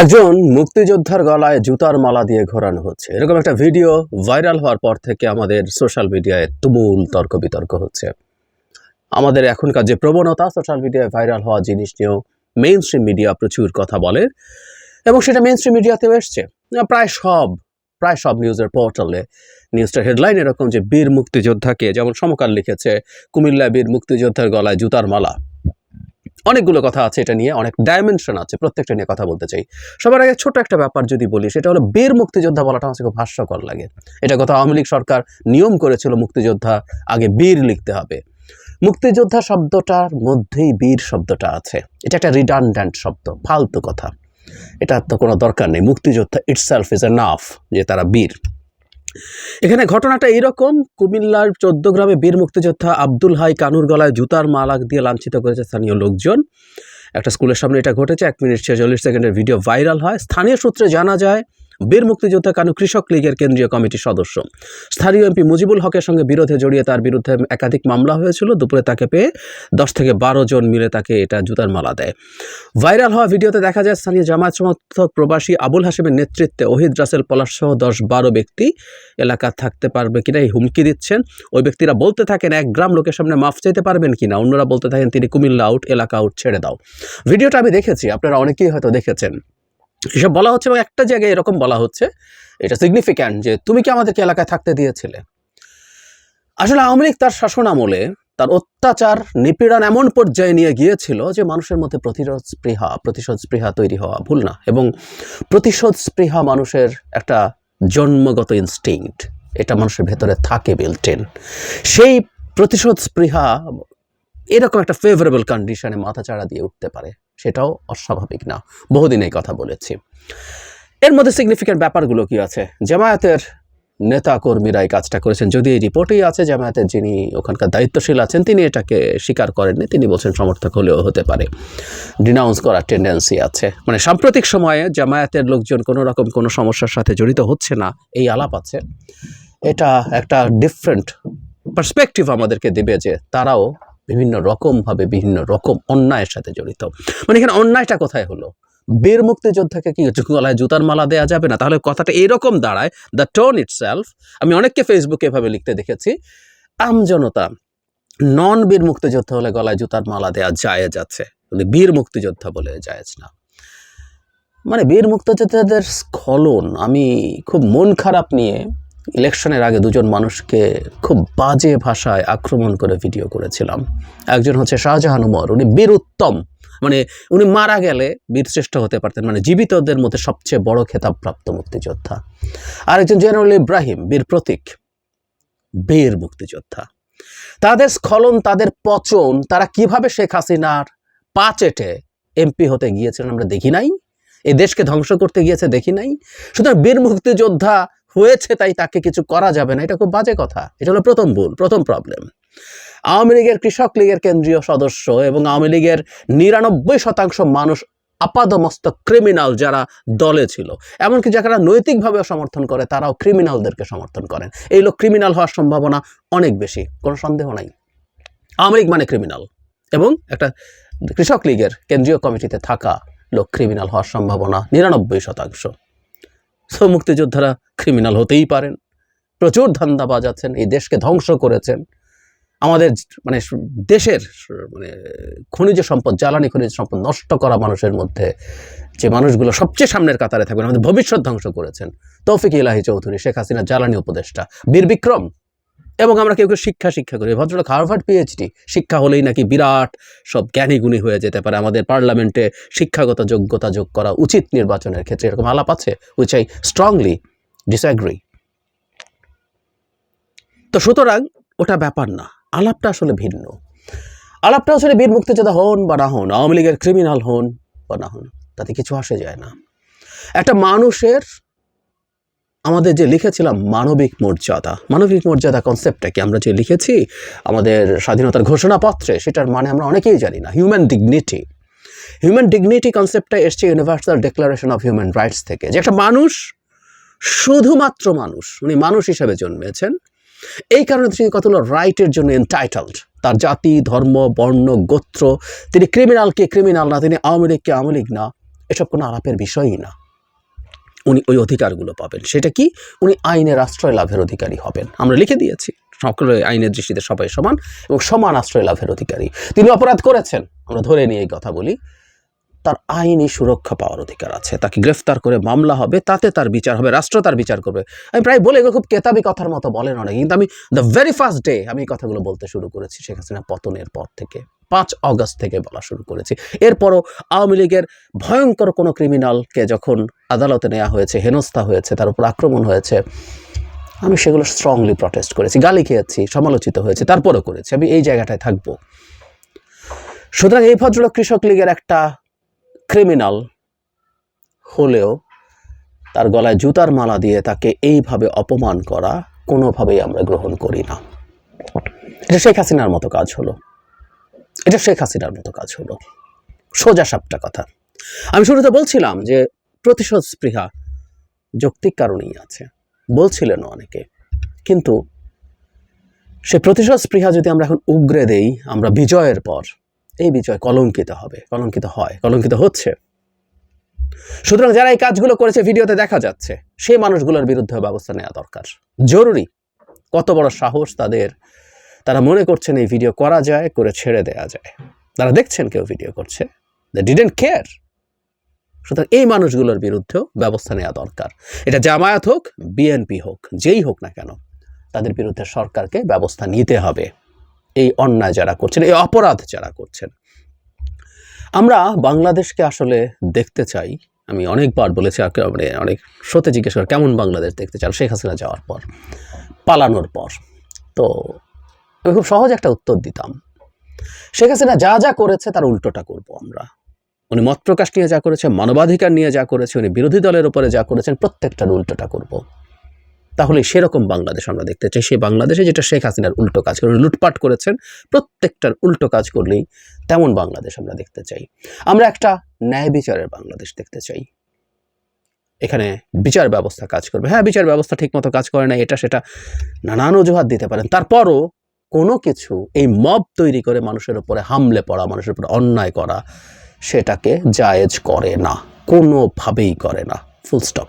একজন মুক্তিযোদ্ধার গলায় জুতার মালা দিয়ে ঘোরানো হচ্ছে। এরকম একটা ভিডিও ভাইরাল হওয়ার পর থেকে আমাদের সোশ্যাল মিডিয়ায় তুমুল তর্ক বিতর্ক হচ্ছে। আমাদের এখনকার যে প্রবণতা, সোশ্যাল মিডিয়ায় ভাইরাল হওয়া জিনিস নিয়েও মেইন স্ট্রিম মিডিয়া প্রচুর কথা বলে এবং সেটা মেইন স্ট্রিম মিডিয়াতেও এসছে প্রায় সব প্রায় সব নিউজের পোর্টালে নিউজটার হেডলাইন এরকম যে বীর মুক্তিযোদ্ধাকে, যেমন সমকাল লিখেছে কুমিল্লা বীর মুক্তিযোদ্ধার গলায় জুতার মালা। অনেকগুলো কথা আছে এটা নিয়ে, অনেক ডাইমেনশন আছে, প্রত্যেকটা নিয়ে কথা বলতে চাই। সবার আগে ছোট একটা ব্যাপার যদি বলি, সেটা হলো বীর মুক্তিযোদ্ধা বলাটা আমার খুব হাস্যকর লাগে। এটা কথা আওয়ামী লীগ সরকার নিয়ম করেছিল মুক্তিযোদ্ধা আগে বীর লিখতে হবে। মুক্তিযোদ্ধা শব্দটার মধ্যেই বীর শব্দটা আছে। এটা একটা রিডান্ড্যান্ট শব্দ, ফালতু কথা। এটা তো কোনো দরকার নেই। মুক্তিযোদ্ধা ইটসেলফ ইজ এ নাফ যে তারা বীর। এখানে ঘটনাটা এরকম কুমিল্লার চোদ্দ গ্রামে বীর মুক্তিযোদ্ধা আব্দুল হাই কানুর গলায় জুতার মালাক দিয়ে লাঞ্ছিত করেছে স্থানীয় লোকজন। একটা স্কুলের সামনে এটা ঘটেছে, এক মিনিট ছেচল্লিশ সেকেন্ডের ভিডিও ভাইরাল হয়। স্থানীয় সূত্রে জানা যায় বীর মুক্তিযোদ্ধা কানু কৃষক লীগের কেন্দ্রীয় কমিটির সদস্য। স্থানীয় এমপি মুজিবুল হকের সঙ্গে বিরোধে জড়িয়ে তার বিরুদ্ধে একাধিক মামলা হয়েছিল। দুপুরে তাকে পেয়ে দশ থেকে বারো জন মিলে তাকে এটা জুতার মালা দেয়। ভাইরাল হওয়া ভিডিওতে দেখা যায় স্থানীয় জামায়াত সমর্থক প্রবাসী আবুল হাসেমের নেতৃত্বে ওহিদ রাসেল পলাশ সহ দশ বারো ব্যক্তি এলাকা থাকতে পারবে কিনা এই হুমকি দিচ্ছেন। ওই ব্যক্তিরা বলতে থাকেন, এক গ্রাম লোকের সামনে মাফ চাইতে পারবেন কিনা? অন্যরা বলতে থাকেন, তিনি কুমিল্লা আউট এলাকা আউট ছেড়ে দাও। ভিডিওটা আমি দেখেছি, আপনারা অনেকেই হয়তো দেখেছেন। এসব বলা হচ্ছে এবং একটা জায়গায় এরকম বলা হচ্ছে, এটা সিগনিফিক্যান্ট যে তুমি কি আমাদেরকে এলাকায় থাকতে দিয়েছিলে? আসলে আওয়ামী লীগ তার শাসন আমলে তার অত্যাচার, নিপীড়ন এমন পর্যায়ে নিয়ে গিয়েছিল যে মানুষের মধ্যে প্রতিরোধ স্পৃহা, প্রতিশোধ স্পৃহা তৈরি হওয়া ভুল না এবং প্রতিশোধ স্পৃহা মানুষের একটা জন্মগত ইনস্টিংক্ট এটা মানুষের ভেতরে থাকে বিল্টেন সেই প্রতিশোধ স্পৃহা এরকম একটা ফেভারেবল কন্ডিশনে মাথাচাড়া দিয়ে উঠতে পারে। সেটাও অস্বাভাবিক না। বহুদিন এই কথা বলেছি। এর মধ্যে সিগনিফিক্যান্ট ব্যাপারগুলো কি আছে? জামায়াতের নেতা কর্মীরা এই কাজটা করেছেন। যদি এই রিপোর্টেই আছে, জামায়াতের যিনি ওখানকার দায়িত্বশীল আছেন, তিনি এটাকে স্বীকার করেননি। তিনি বলছেন সমর্থক হলেও হতে পারে। ডিনাউন্স করার টেন্ডেন্সি আছে। মানে সাম্প্রতিক সময়ে জামায়াতের লোকজন কোনো রকম কোনো সমস্যার সাথে জড়িত হচ্ছে না, এই আলাপ আছে। এটা একটা ডিফারেন্ট পার্সপেক্টিভ আমাদেরকে দেবে যে তারাও বিভিন্ন রকমভাবে, বিভিন্ন রকম অন্যায়ের সাথে জড়িত। মানে এখানে অন্যায়টা কোথায় হলো? বীর মুক্তিযোদ্ধাকে কি গলায় জুতার মালা দেওয়া যাবে না? তাহলে কথাটা এরকম দাঁড়ায় দ্য টোন ইটসেলফ আমি অনেককে ফেসবুকে এভাবে লিখতে দেখেছি আমজনতা নন বীর মুক্তিযোদ্ধা হলে গলায় জুতার মালা দেওয়া যায় যাচ্ছে। কিন্তু বীর মুক্তিযোদ্ধা বলে জায়েজ না। মানে বীর মুক্তিযোদ্ধাদের স্খলন, আমি খুব মন খারাপ নিয়ে ইলেকশনের আগে দুজন মানুষকে খুব বাজে ভাষায় আক্রমণ করে ভিডিও করেছিলাম। একজন হচ্ছে শাহজাহান উমর উনি বীর উত্তম। মানে উনি মারা গেলে বীরশ্রেষ্ঠ হতে পারতেন মানে জীবিতদের মধ্যে সবচেয়ে বড় খেতাবপ্রাপ্ত মুক্তিযোদ্ধা। আরেকজন জেনারেল ইব্রাহিম, বীর প্রতীক, বীর মুক্তিযোদ্ধা। তাদের স্খলন, তাদের পচন, তারা কীভাবে শেখ হাসিনার পা চেটে এমপি হতে গিয়েছিলেন আমরা দেখি নাই। এই দেশকে ধ্বংস করতে গিয়েছে দেখি নাই। সুতরাং বীর মুক্তিযোদ্ধা হয়েছে তাই তাকে কিছু করা যাবে না। এটা খুব বাজে কথা। এটা হলো প্রথম ভুল, প্রথম প্রবলেম আওয়ামী লীগের কৃষক লীগের কেন্দ্রীয় সদস্য এবং আওয়ামী লীগের নিরানব্বই শতাংশ মানুষ আপাদমস্তক ক্রিমিনাল যারা দলে ছিল। এমনকি যারা নৈতিকভাবে সমর্থন করে, তারাও ক্রিমিনালদেরকে সমর্থন করেন। এই লোক ক্রিমিনাল হওয়ার সম্ভাবনা অনেক বেশি, কোনো সন্দেহ নাই। আওয়ামী লীগ মানে ক্রিমিনাল এবং একটা কৃষক লীগের কেন্দ্রীয় কমিটিতে থাকা লোক ক্রিমিনাল হওয়ার সম্ভাবনা নিরানব্বই শতাংশ। সো মুক্তিযোদ্ধারা ক্রিমিনাল হতেই পারেন। প্রচুর ধান্দা বাজাচ্ছেন এই দেশকে ধ্বংস করেছেন। আমাদের মানে দেশের মানে খনিজ সম্পদ, জ্বালানি খনিজ সম্পদ নষ্ট করা মানুষের মধ্যে যে মানুষগুলো সবচেয়ে সামনের কাতারে থাকবেন, আমাদের ভবিষ্যৎ ধ্বংস করেছেন। তৌফিক ইলাহি চৌধুরী, শেখ হাসিনা জ্বালানি উপদেষ্টা, বীর বিক্রম। এবং আমরা কেউ কেউ শিক্ষা শিক্ষা করি। ভদ্রলোক হার্ভার্ড পিএইচডি শিক্ষা হলেই নাকি বিরাট সব জ্ঞানী গুণী হয়ে যেতে পারে। আমাদের পার্লামেন্টে শিক্ষাগত যোগ্যতা যোগ করা উচিত নির্বাচনের ক্ষেত্রে, এরকম আলাপ আছে উইচ আই স্ট্রংলি ডিসঅ্যাগ্রি তো সুতরাং ওটা ব্যাপার না, আলাপটা আসলে ভিন্ন। আলাপটা আসলে বীর মুক্তিযোদ্ধা হন বা না হন, আওয়ামী লীগের ক্রিমিনাল হন বা না হন, তাতে কিছু আসে যায় না। একটা মানুষের আমাদের যে লিখেছিলাম মানবিক মর্যাদা মানবিক মর্যাদা কনসেপ্টটা কি আমরা যে লিখেছি, আমাদের স্বাধীনতার ঘোষণাপত্রে, সেটার মানে আমরা অনেকেই জানি না হিউম্যান ডিগনিটি হিউম্যান ডিগনিটি কনসেপ্টটা এসছে universal declaration of human rights থেকে, যে একটা মানুষ শুধুমাত্র মানুষ, উনি মানুষ হিসেবে জন্মেছেন। এই কারণে তিনি কতগুলো রাইটের জন্য এন্টাইটেলড তার জাতি, ধর্ম, বর্ণ, গোত্র, তিনি ক্রিমিনালকে ক্রিমিনাল না, তিনি আওয়ামী লীগকে আওয়ামী লীগ না, এসব কোনো আলাপের বিষয়ই না। উনি ওই অধিকারগুলো পাবেন। সেটা কি? উনি আইনের আশ্রয় লাভের অধিকারী হবেন। আমরা লিখে দিয়েছি, সকলে আইনের দৃষ্টিতে সবাই সমান এবং সমান আশ্রয় লাভের অধিকারী। তিনি অপরাধ করেছেন। আমরা ধরে নিয়ে এই কথা বলি, তার আইনি সুরক্ষা পাওয়ার অধিকার আছে। তাকে গ্রেফতার করে মামলা হবে, তাতে তার বিচার হবে, রাষ্ট্র তার বিচার করবে। আমি প্রায় বলে খুব কেতাবি কথার মতো বলেন অনেক কিন্তু আমি দ্য ভেরি ফার্স্ট ডে আমি এই কথাগুলো বলতে শুরু করেছি শেখ হাসিনা পতনের পর থেকে। পাঁচ অগস্ট থেকে বলা শুরু করেছি। এরপরও আওয়ামী লীগের ভয়ঙ্কর কোনো ক্রিমিনালকে যখন আদালতে নেওয়া হয়েছে, হেনস্থা হয়েছে, তার উপর আক্রমণ হয়েছে, আমি সেগুলো স্ট্রংলি প্রটেস্ট করেছি, গালি খেয়েছি, সমালোচিত হয়েছে, তারপরেও করেছি, আমি এই জায়গাটায় থাকব। সুতরাং এই ভদ্রলোক কৃষক লীগের একটা ক্রিমিনাল হলেও তার গলায় জুতার মালা দিয়ে তাকে এইভাবে অপমান করা কোনোভাবেই আমরা গ্রহণ করি না। এটা শেখ হাসিনার মতো কাজ হলো। এটা শেখ হাসিনার মতো কাজ হলো। সোজা সাপটা কথা। আমি শুরুতে বলছিলাম যে প্রতিশোধ স্পৃহা যৌক্তিক কারণেই আছে। বলছিলেন অনেকে। কিন্তু সে প্রতিশোধ স্পৃহা যদি আমরা এখন উগরে দেই, আমরা বিজয়ের পর এই বিজয় কলঙ্কিত হবে, কলঙ্কিত হয়, কলঙ্কিত হচ্ছে। সুতরাং যারা এই কাজগুলো করেছে, ভিডিওতে দেখা যাচ্ছে, সেই মানুষগুলোর বিরুদ্ধে ব্যবস্থা নেওয়া দরকার। জরুরি। কত বড় সাহস তাদের তারা মনে করছেন এই ভিডিও করা যায়, করে ছেড়ে দেয়া যায়। তারা দেখছেন কেউ ভিডিও করছে। দে ডিডেন্ট কেয়ার সুতরাং এই মানুষগুলোর বিরুদ্ধেও ব্যবস্থা নেওয়া দরকার। এটা জামায়াত হোক বিএনপি হোক, যেই হোক না কেন, তাদের বিরুদ্ধে সরকারকে ব্যবস্থা নিতে হবে। এই অন্যায় যারা করছেন, এই অপরাধ যারা করছেন। আমরা বাংলাদেশকে আসলে দেখতে চাই। আমি অনেকবার বলেছি মানে অনেক শ্রোতে জিজ্ঞেস করে, কেমন বাংলাদেশ দেখতে চান? শেখ হাসিনা যাওয়ার পর, পালানোর পর। তো আমি খুব সহজ একটা উত্তর দিতাম। শেখ হাসিনা যা যা করেছে তার উল্টোটা করব আমরা। উনি মত প্রকাশ নিয়ে যা করেছে, মানবাধিকার নিয়ে যা করেছে, উনি বিরোধী দলের উপরে যা করেছেন, প্রত্যেকটার উল্টোটা করব। তাহলে সেরকম বাংলাদেশ আমরা দেখতে চাই। সেই বাংলাদেশে যেটা শেখ হাসিনার উল্টো কাজ করে লুটপাট করেছেন, প্রত্যেকটার উল্টো কাজ করলেই তেমন বাংলাদেশ আমরা দেখতে চাই। আমরা একটা ন্যায় বিচারের বাংলাদেশ দেখতে চাই। এখানে বিচার ব্যবস্থা কাজ করবে। হ্যাঁ বিচার ব্যবস্থা ঠিকমতো কাজ করে না এটা, সেটা নানান অজুহাত দিতে পারেন। তারপরও কোনো কিছু এই মব তৈরি করে মানুষের উপরে, হামলে পড়া, মানুষের উপরে অন্যায় করা, সেটাকে জায়েজ করে না, কোনোভাবেই করে না ফুল স্টপ